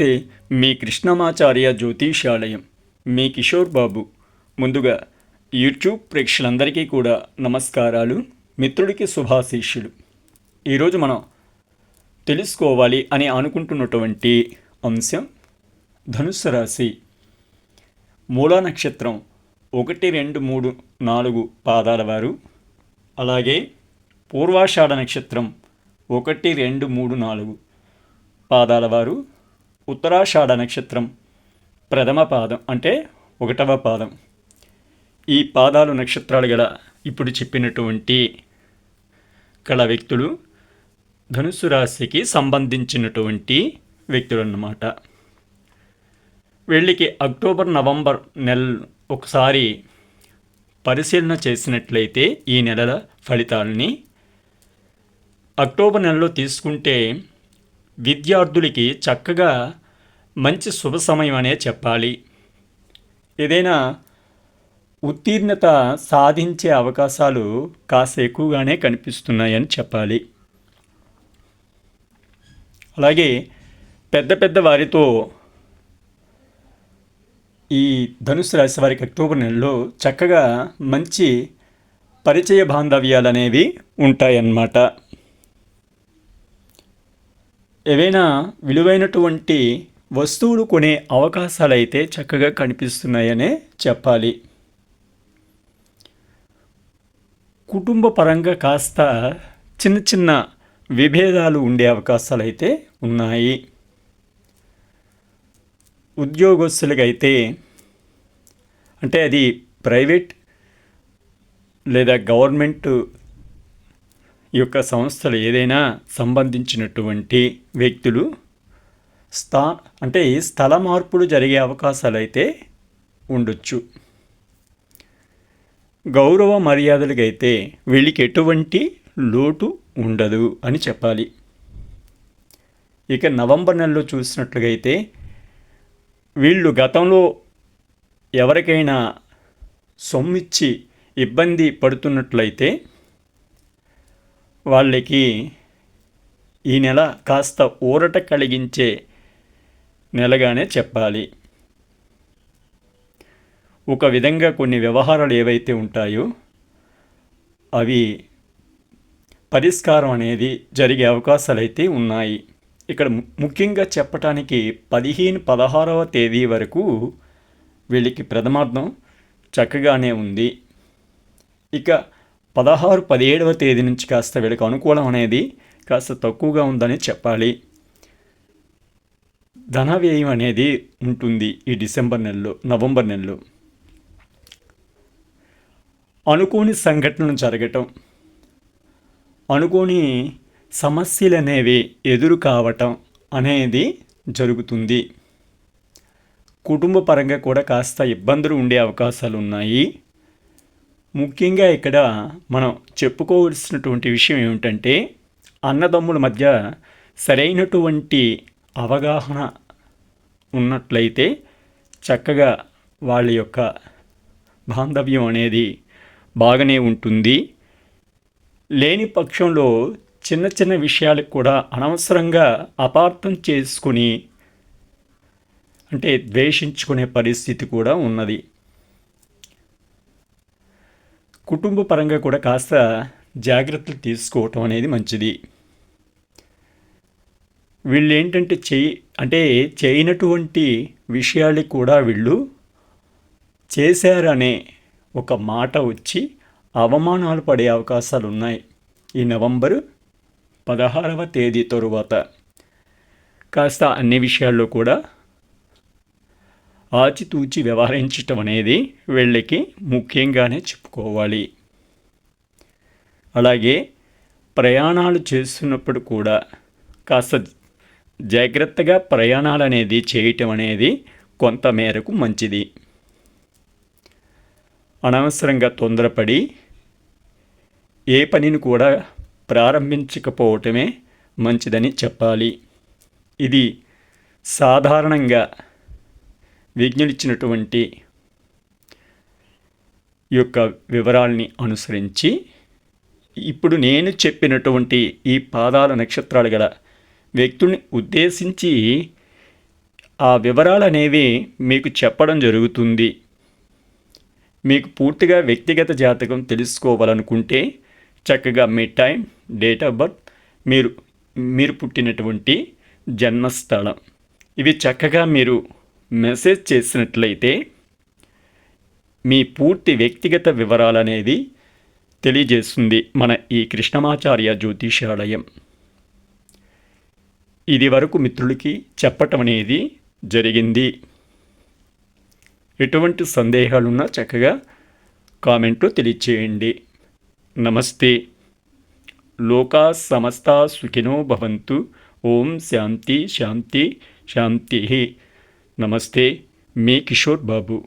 నమస్తే. మీ కృష్ణమాచార్య జ్యోతిషాలయం మీ కిషోర్ బాబు. ముందుగా యూట్యూబ్ ప్రేక్షకులందరికీ కూడా నమస్కారాలు. మిత్రుడికి శుభాశీష్యులు ఈరోజు మనం తెలుసుకోవాలి అని అనుకుంటున్నటువంటి అంశం ధనుస్సు రాశి. మూలా నక్షత్రం ఒకటి రెండు మూడు నాలుగు పాదాల వారు. అలాగే పూర్వాషాఢ నక్షత్రం ఒకటి రెండు మూడు నాలుగు పాదాల వారు. ఉత్తరాషాఢ నక్షత్రం ప్రథమ పాదం అంటే ఒకటవ పాదం. ఈ పాదాలు నక్షత్రాలు గల ఇప్పుడు చెప్పినటువంటి కళ వ్యక్తులు ధనుసు రాశికి సంబంధించినటువంటి వ్యక్తులు అన్నమాట వీళ్ళకి అక్టోబర్ నవంబర్ నెల ఒకసారి పరిశీలన చేసినట్లయితే ఈ నెలల ఫలితాలని అక్టోబర్ నెలలో తీసుకుంటే విద్యార్థులకి చక్కగా మంచి శుభ సమయం అనే చెప్పాలి. ఏదైనా ఉత్తీర్ణత సాధించే అవకాశాలు కాస్త ఎక్కువగానే కనిపిస్తున్నాయని చెప్పాలి. అలాగే పెద్ద పెద్ద వారితో ఈ ధనుసు రాశి వారికి అక్టోబర్ నెలలో చక్కగా మంచి పరిచయ బాంధవ్యాలు అనేవి ఉంటాయన్నమాట. ఏవైనా విలువైనటువంటి వస్తువులు కొనే అవకాశాలు అయితే చక్కగా కనిపిస్తున్నాయనే చెప్పాలి. కుటుంబ పరంగా కాస్త చిన్న చిన్న విభేదాలు ఉండే అవకాశాలు అయితే ఉన్నాయి. ఉద్యోగస్తులకైతే అంటే అది ప్రైవేట్ లేదా గవర్నమెంట్ యొక్క సంస్థలు ఏదైనా సంబంధించినటువంటి వ్యక్తులు స్థా అంటే స్థల మార్పులు జరిగే అవకాశాలు అయితే ఉండొచ్చు. గౌరవ మర్యాదలకైతే వీళ్ళకి ఎటువంటి లోటు ఉండదు అని చెప్పాలి. ఇక నవంబర్ నెలలో చూసినట్లుగా అయితే వీళ్ళు గతంలో ఎవరికైనా సొమ్మిచ్చి ఇబ్బంది పడుతున్నట్లయితే వాళ్ళకి ఈ నెల కాస్త ఊరట కలిగించే నెలగానే చెప్పాలి. ఒక విధంగా కొన్ని వ్యవహారాలు ఏవైతే ఉంటాయో అవి పరిష్కారం అనేది జరిగే అవకాశాలు అయితే ఉన్నాయి. ఇక్కడ ముఖ్యంగా చెప్పటానికి పదిహేను పదహారవ తేదీ వరకు వీళ్ళకి ప్రథమార్థం చక్కగానే ఉంది. ఇక పదహారు పదిహేడవ తేదీ నుంచి కాస్త వీళ్ళకి అనుకూలం అనేది కాస్త తక్కువగా ఉందని చెప్పాలి. ధన వ్యయం అనేది ఉంటుంది ఈ డిసెంబర్ నెలలో నవంబర్ నెలలో. అనుకోని సంఘటనలు జరగటం అనుకోని సమస్యలు అనేవి ఎదురు కావటం అనేది జరుగుతుంది. కుటుంబ పరంగా కూడా కాస్త ఇబ్బందులు ఉండే అవకాశాలు ఉన్నాయి. ముఖ్యంగా ఇక్కడ మనం చెప్పుకోవలసినటువంటి విషయం ఏమిటంటే అన్నదమ్ముల మధ్య సరైనటువంటి అవగాహన ఉన్నట్లయితే చక్కగా వాళ్ళ యొక్క బాంధవ్యం అనేది బాగానే ఉంటుంది. లేని పక్షంలో చిన్న చిన్న విషయాలకు కూడా అనవసరంగా అపార్థం చేసుకుని అంటే ద్వేషించుకునే పరిస్థితి కూడా ఉన్నది. కుటుంబ పరంగా కూడా కాస్త జాగ్రత్తలు తీసుకోవటం అనేది మంచిది. వీళ్ళు ఏంటంటే చేయి అంటే చేయనటువంటి విషయాలు కూడా వీళ్ళు చేశారనే ఒక మాట వచ్చి అవమానాలు పడే అవకాశాలు ఉన్నాయి. ఈ నవంబరు పదహారవ తేదీ తరువాత కాస్త అన్ని విషయాల్లో కూడా ఆచితూచి వ్యవహరించటం అనేది వీళ్ళకి ముఖ్యంగానే చెప్పుకోవాలి. అలాగే ప్రయాణాలు చేస్తున్నప్పుడు కూడా కాస్త జాగ్రత్తగా ప్రయాణాలు అనేది చేయటం అనేది కొంత మేరకు మంచిది. అనవసరంగా తొందరపడి ఏ పనిని కూడా ప్రారంభించకపోవటమే మంచిదని చెప్పాలి. ఇది సాధారణంగా విజ్ఞులిచ్చినటువంటి యొక్క వివరాల్ని అనుసరించి ఇప్పుడు నేను చెప్పినటువంటి ఈ పాదాల నక్షత్రాలు గల వ్యక్తుల్ని ఉద్దేశించి ఆ వివరాలు అనేవి మీకు చెప్పడం జరుగుతుంది. మీకు పూర్తిగా వ్యక్తిగత జాతకం తెలుసుకోవాలనుకుంటే చక్కగా మీ టైం డేట్ ఆఫ్ బర్త్ మీరు మీరు పుట్టినటువంటి జన్మస్థలం. ఇవి చక్కగా మీరు మెసేజ్ చేసినట్లయితే మీ పూర్తి వ్యక్తిగత వివరాలనేది తెలియజేస్తుంది మన ఈ కృష్ణమాచార్య జ్యోతిషాలయం ఇది వరకు మిత్రులకి చెప్పటం అనేది జరిగింది. ఎటువంటి సందేహాలున్నా చక్కగా కామెంట్లో తెలియచేయండి. నమస్తే. లోకా సమస్త సుఖినో భవంతు. ఓం శాంతి శాంతి శాంతి. నమస్తే మీ కిషోర్ బాబు.